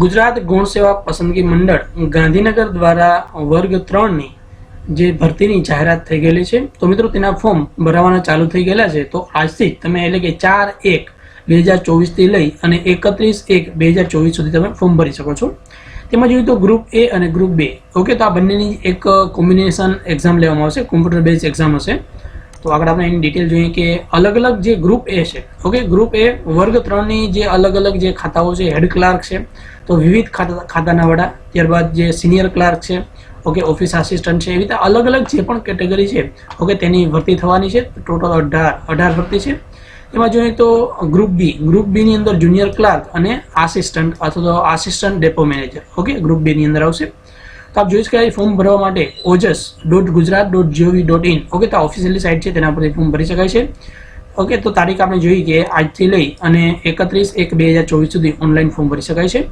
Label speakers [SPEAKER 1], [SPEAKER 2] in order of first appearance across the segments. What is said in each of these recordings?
[SPEAKER 1] ગુજરાત ગૌણ સેવા પસંદગી મંડળ ગાંધીનગર દ્વારા વર્ગ ત્રણની જે ભરતીની જાહેરાત થઈ ગયેલી છે. તો મિત્રો, તેના ફોર્મ ભરાવાના ચાલુ થઈ ગયેલા છે. તો આજથી તમે એટલે કે ચાર એક બે હજાર ચોવીસથી લઈ અને એકત્રીસ એક બે હજાર ચોવીસ સુધી તમે ફોર્મ ભરી શકો છો. તેમાં જોઈએ તો ગ્રુપ એ અને ગ્રુપ બે ઓકે તો આ બંનેની એક કોમ્બિનેશન એક્ઝામ લેવામાં આવશે. કોમ્પ્યુટર બેઝ એક્ઝામ હશે. તો આગળ આપણે એની ડિટેલ જોઈએ કે અલગ અલગ જે ગ્રુપ એ છે ઓકે ગ્રુપ એ વર્ગ ત્રણની જે અલગ અલગ જે ખાતાઓ છે હેડ ક્લાર્ક છે, તો વિવિધ ખાતા, ખાતાના વડા, ત્યારબાદ જે સિનિયર ક્લાર્ક છે ઓકે ઓફિસ આસિસ્ટન્ટ છે, એવી રીતે અલગ અલગ જે પણ કેટેગરી છે ઓકે તેની ભરતી થવાની છે ટોટલ અઢાર અઢાર ભરતી છે. એમાં જોઈએ તો ગ્રુપ બી ગ્રુપ બીની અંદર જુનિયર ક્લાર્ક અને આસિસ્ટન્ટ અથવા તો assistant depot manager okay group બીની અંદર આવશે. તો આપ જોઈ શકાય ફોર્મ ભરવા માટે Ojas dot Gujarat dot GOV dot in okay તો ઓફિશિયલી સાઇટ છે, તેના પરથી ફોર્મ ભરી શકાય છે. ઓકે તો તારીખ આપણે જોઈ કે આજથી લઈ અને એકત્રીસ એક બે હજાર ચોવીસ સુધી ઓનલાઈન ફોર્મ ભરી શકાય છે.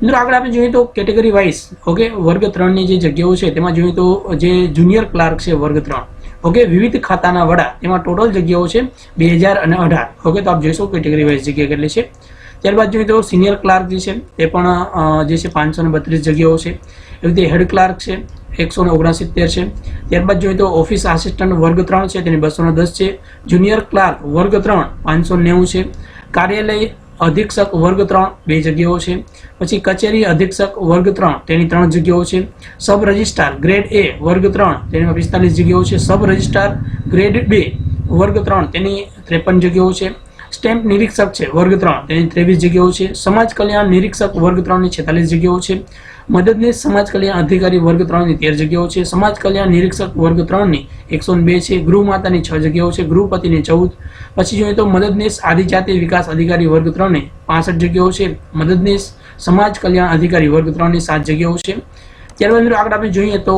[SPEAKER 1] મિત્રો, આગળ આપણે જોઈએ તો કેટેગરી વાઇઝ ઓકે વર્ગ ત્રણની જે જગ્યાઓ છે, તેમાં જોઈએ તો જે જુનિયર ક્લાર્ક છે વર્ગ ત્રણ. ઓકે વિવિધ ખાતાના વડા, તેમાં ટોટલ જગ્યાઓ છે બે હજાર અને અઢાર. ઓકે તો આપ જોઈશો કેટેગરી વાઇઝ જગ્યા કેટલી છે. ત્યારબાદ જોઈએ તો સિનિયર ક્લાર્ક જે છે તે પણ જે છે પાંચસો ને બત્રીસ જગ્યાઓ છે. એવી રીતે હેડ ક્લાર્ક છે, એકસો ને ઓગણસિત્તેર છે. ત્યારબાદ જોઈએ તો ઓફિસ આસિસ્ટન્ટ વર્ગ ત્રણ છે, તેની બસો દસ છે. જુનિયર ક્લાર્ક વર્ગ ત્રણ, પાંચસો નેવું છે. કાર્યાલય અધિક્ષક વર્ગ ત્રણ, બે જગ્યાઓ છે. પછી કચેરી અધિક્ષક વર્ગ ત્રણ, તેની ત્રણ જગ્યાઓ છે. સબ રજિસ્ટ્રાર ગ્રેડ એ વર્ગ ત્રણ તેમાં પિસ્તાલીસ જગ્યાઓ છે. સબ રજિસ્ટ્રાર ગ્રેડ બે વર્ગ ત્રણ, તેની ત્રેપન જગ્યાઓ છે. સ્ટેમ્પ નિરીક્ષક છે, વર્ગ ત્રણ. તેની ત્રેવીસ જગ્યાઓ છે. સમાજ કલ્યાણ નિરીક્ષક વર્ગ ત્રણની છેતાલીસ જગ્યાઓ છે. મદદનીશ સમાજ કલ્યાણ અધિકારી વર્ગ ત્રણની તેર જગ્યાઓ છે. સમાજ કલ્યાણ નિરીક્ષક વર્ગ ત્રણની એકસો બે છે. ગૃહ માતાની છ જગ્યાઓ છે. ગૃહપતિની ચૌદ. પછી જોઈએ તો મદદનીશ આદિજાતિ વિકાસ અધિકારી વર્ગ ત્રણની પાસઠ જગ્યાઓ છે. મદદનીશ સમાજ કલ્યાણ અધિકારી વર્ગ ત્રણની સાત જગ્યાઓ છે. ત્યારબાદ મિત્રો આગળ આપણે જોઈએ તો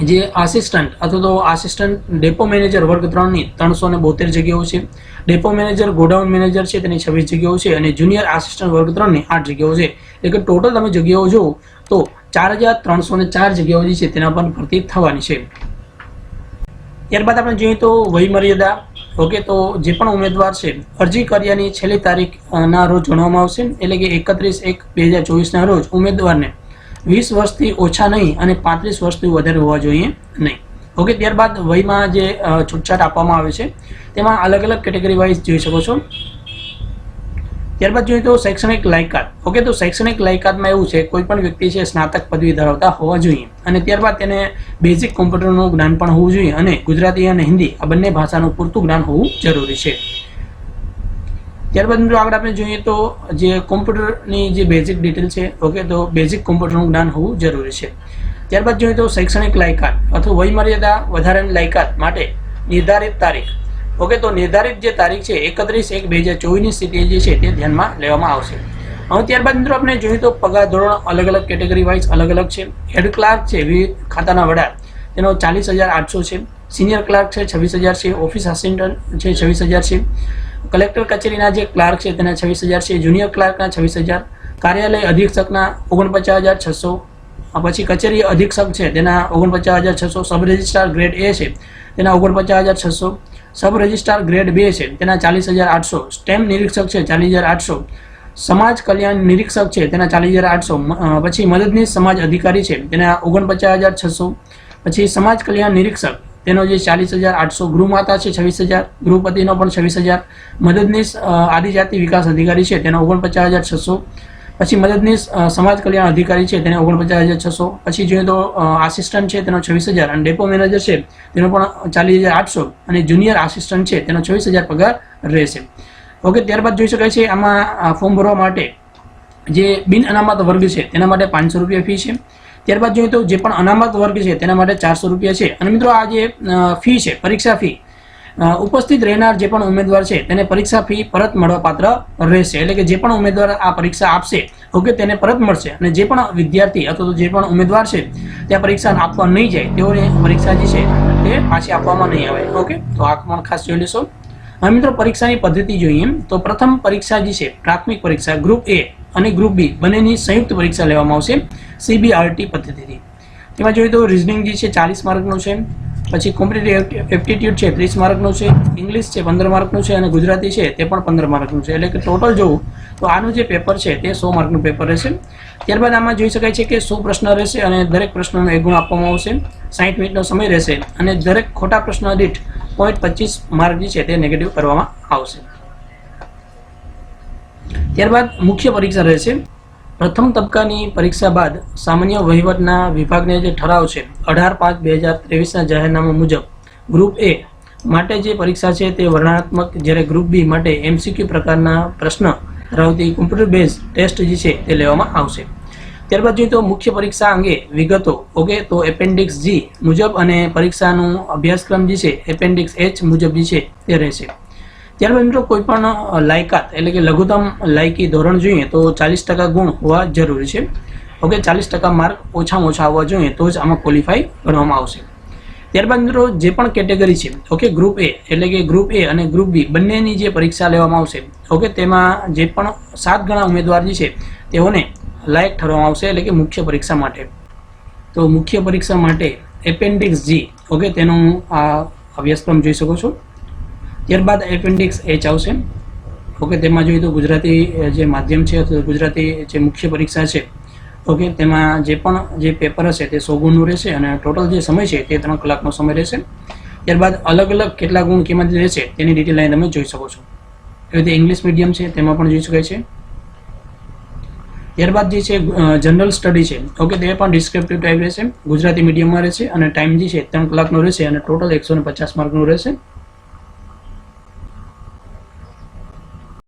[SPEAKER 1] જે આસિસ્ટન્ટ અથવા તો આસિસ્ટન્ટ ડેપો મેનેજર વર્ગ ત્રણની ત્રણસો ને બોતેર જગ્યાઓ છે. ડેપો મેનેજર ગોડાઉન મેનેજર છે, તેની છવ્વીસ જગ્યાઓ છે અને જુનિયર આસિસ્ટન્ટ વર્ગ ત્રણની આઠ જગ્યાઓ છે. એટલે કે ટોટલ તમે જગ્યાઓ જુઓ, તો ચાર હજાર ત્રણસો ને ચાર જગ્યાઓ જે છે તેના પર ભરતી થવાની છે. ત્યારબાદ આપણે જોઈએ તો વયમર્યાદા ઓકે, તો જે પણ ઉમેદવાર છે, અરજી કર્યાની છેલ્લી તારીખના રોજ જણાવવામાં આવશે. એટલે કે એકત્રીસ એક બે હજાર ચોવીસના રોજ ઉમેદવારને વીસ વર્ષથી ઓછા નહીં અને પાંત્રીસ વર્ષથી વધારે હોવા જોઈએ નહીં. ઓકે ત્યારબાદ વયમાં જે છૂટછાટ આપવામાં આવે છે, તેમાં અલગ અલગ કેટેગરી વાઇઝ જોઈ શકો છો. ત્યારબાદ જોઈએ તો શૈક્ષણિક લાયકાત. ઓકે તો શૈક્ષણિક લાયકાતમાં એવું છે, કોઈ પણ વ્યક્તિ છે, સ્નાતક પદવી ધરાવતા હોવા જોઈએ. અને ત્યારબાદ તેને બેઝિક કોમ્પ્યુટરનું જ્ઞાન પણ હોવું જોઈએ અને ગુજરાતી અને હિન્દી આ બંને ભાષાનું પૂરતું જ્ઞાન હોવું જરૂરી છે. ત્યારબાદ મિત્રો આગળ આપણે જોઈએ તો જે કોમ્પ્યુટરની જે બેઝિક ડિટેલ છે ઓકે તો બેઝિક કોમ્પ્યુટરનું જ્ઞાન હોવું જરૂરી છે. ત્યારબાદ જોઈએ તો શૈક્ષણિક લાયકાત અથવા વયમર્યાદા વધારાની લાયકાત માટે નિર્ધારિત તારીખ. ઓકે તો નિર્ધારિત જે તારીખ છે, એકત્રીસ એક બે હજાર ચોવીસની સ્થિતિ જે છે, તે ધ્યાનમાં લેવામાં આવશે. હવે ત્યારબાદ મિત્રો આપણે જોઈએ તો પગાર ધોરણ અલગ અલગ કેટેગરી વાઇઝ અલગ અલગ છે. હેડ ક્લાર્ક છે, વિવિધ ખાતાના વડા. તેનો ચાલીસ હજાર આઠસો છે. સિનિયર ક્લાર્ક છે, છવ્વીસ હજાર છે. ઓફિસ આસિસ્ટન્ટ છે, છવ્વીસ હજાર છે. કલેક્ટર કચેરીના જે ક્લાર્ક છે, તેના છવ્વીસ હજાર છે, જુનિયર ક્લાર્કના છવ્વીસ હજાર, કાર્યાલય અધિક્ષકના ઓગણપચાસ હજાર છસો પછી કચેરી અધિક્ષક છે, તેના ઓગણપચાસ હજાર છસો, સબ રજિસ્ટ્રાર ગ્રેડ એ છે, તેના ઓગણપચાસ હજાર છસો, સબ રજિસ્ટ્રાર ગ્રેડ બે છે, તેના ચાલીસ હજાર આઠસો સ્ટેમ્પ નિરીક્ષક છે, ચાલીસ હજાર આઠસો, સમાજ કલ્યાણ નિરીક્ષક છે, તેના ચાલીસ હજાર આઠસો પછી મદદનીશ સમાજ અધિકારી છે, તેના ઓગણપચાસ હજાર છસો, પછી સમાજ કલ્યાણ નિરીક્ષક તેનો જે ચાલીસ હજાર આઠસો ગૃહમાતા છે, છવ્વીસ હજાર ગૃહપતિનો પણ છવ્વીસ હજાર. મદદનીશ આદિજાતિ વિકાસ અધિકારી છે, તેનો ઓગણપચાસ હજાર છસો. પછી મદદનીશ સમાજ કલ્યાણ અધિકારી છે, તેને ઓગણપચાસ હજાર છસો. પછી જોઈએ તો આસિસ્ટન્ટ છે, તેનો છવ્વીસ હજાર. અને ડેપો મેનેજર છે, તેનો પણ ચાલીસ હજાર આઠસો. અને જુનિયર આસિસ્ટન્ટ છે, તેનો છવ્વીસ હજાર પગાર રહેશે. ઓકે, ત્યારબાદ જોઈ શકાય છે, આમાં ફોર્મ ભરવા માટે જે બિન અનામત વર્ગ છે, તેના માટે પાંચસો રૂપિયા ફી છે. ત્યારબાદ જોઈએ તો જે પણ અનામત વર્ગ છે તેના માટે ચારસો રૂપિયા છે. અને મિત્રો આ જે ફી છે, પરીક્ષા ફી ઉપસ્થિત રહેનાર જે પણ ઉમેદવાર છે તેને પરીક્ષા ફી પરત મળવાપાત્ર રહેશે. એટલે કે જે પણ ઉમેદવાર આ પરીક્ષા આપશે, ઓકે, તેને પરત મળશે. અને જે પણ વિદ્યાર્થી અથવા તો જે પણ ઉમેદવાર છે ત્યાં પરીક્ષા આપવા નહીં જાય, તેઓને પરીક્ષા જે છે તે પાછી આપવામાં નહીં આવે, ઓકે? તો આ પણ ખાસ જોઈ લેશો. હવે મિત્રો પરીક્ષાની પદ્ધતિ જોઈએ તો પ્રથમ પરીક્ષા જે છે, પ્રાથમિક પરીક્ષા, ગ્રુપ એ. અને ગ્રુપ બી બંનેની સંયુક્ત પરીક્ષા લેવામાં આવશે સીબીઆરટી પદ્ધતિથી. તેમાં જોઈએ તો રિઝનિંગ જે છે ચાલીસ માર્કનું છે, પછી કોમ્પિટેટિવ એપ્ટિટ્યૂડ છે ત્રીસ માર્કનું છે ઇંગ્લિશ છે પંદર માર્કનું છે અને ગુજરાતી છે તે પણ પંદર માર્કનું છે. એટલે કે ટોટલ જોવું તો આનું જે પેપર છે તે સો માર્કનું પેપર રહેશે. ત્યારબાદ આમાં જોઈ શકાય છે કે સો પ્રશ્ન રહેશે અને દરેક પ્રશ્નનો એક ગુણ આપવામાં આવશે. સાઠ મિનિટનો સમય રહેશે અને દરેક ખોટા પ્રશ્ન દીઠ પોઈન્ટ પચીસ માર્ક જે છે તે નેગેટિવ કરવામાં આવશે. ત્યારબાદ મુખ્ય પરીક્ષા રહેશે. પ્રથમ તબક્કાની પરીક્ષા બાદ સામાન્ય વહીવટના વિભાગને જે ઠરાવ છે, અઢાર પાંચ બે હજાર ત્રેવીસના જાહેરનામા મુજબ ગ્રુપ એ માટે જે પરીક્ષા છે તે વર્ણનાત્મક જ્યારે ગ્રુપ બી માટે એમસીક્યુ પ્રકારના પ્રશ્ન ધરાવતી કોમ્પ્યુટર બેઝ ટેસ્ટ જે છે તે લેવામાં આવશે. ત્યારબાદ જોઈએ તો મુખ્ય પરીક્ષા અંગે વિગતો ઓકે તો એપેન્ડિક્સ જી મુજબ અને પરીક્ષાનું અભ્યાસક્રમ જે છે એપેન્ડિક્સ એચ મુજબ જે છે તે રહેશે. ત્યારબાદ મિત્રો, કોઈ પણ લાયકાત એટલે કે લઘુત્તમ લાયકી ધોરણ જોઈએ તો ચાલીસ ટકા ગુણ હોવા જરૂરી છે. ઓકે, ચાલીસ ટકા માર્ક ઓછામાં ઓછા હોવા જોઈએ તો જ આમાં ક્વોલિફાય ગણવામાં આવશે. ત્યારબાદ મિત્રો, જે પણ કેટેગરી છે, ઓકે ગ્રુપ એ એટલે કે ગ્રુપ એ અને ગ્રુપ બી બંનેની જે પરીક્ષા લેવામાં આવશે, ઓકે, તેમાં જે પણ સાત ગણા ઉમેદવાર જે છે, તેઓને લાયક ઠરવામાં આવશે એટલે કે મુખ્ય પરીક્ષા માટે. તો મુખ્ય પરીક્ષા માટે એપેન્ડિક્સ જી ઓકે, તેનું આ અભ્યાસક્રમ જોઈ શકો છો. ત્યારબાદ એપેન્ડિક્સ એચ આવશે. ઓકે તેમાં જોઈએ તો ગુજરાતી જે માધ્યમ છે, અથવા ગુજરાતી જે મુખ્ય પરીક્ષા છે ઓકે તેમાં જે પણ, જે પેપર હશે તે સો ગુણનું રહેશે અને ટોટલ જે સમય છે તે ત્રણ કલાકનો સમય રહેશે. ત્યારબાદ અલગ અલગ કેટલા ગુણ કિંમત રહેશે તેની ડિટેલ અહીં તમે જોઈ શકો છો. એવી રીતે ઇંગ્લિશ મીડિયમ છે, તેમાં પણ જોઈ શકાય છે. ત્યારબાદ જે છે જનરલ સ્ટડી છે ઓકે તે પણ ડિસ્ક્રિપ્ટિવ ટાઈપ રહેશે. ગુજરાતી મીડિયમમાં રહેશે અને ટાઈમ જે છે, ત્રણ કલાકનો રહેશે અને ટોટલ એકસો પચાસ માર્કનું રહેશે.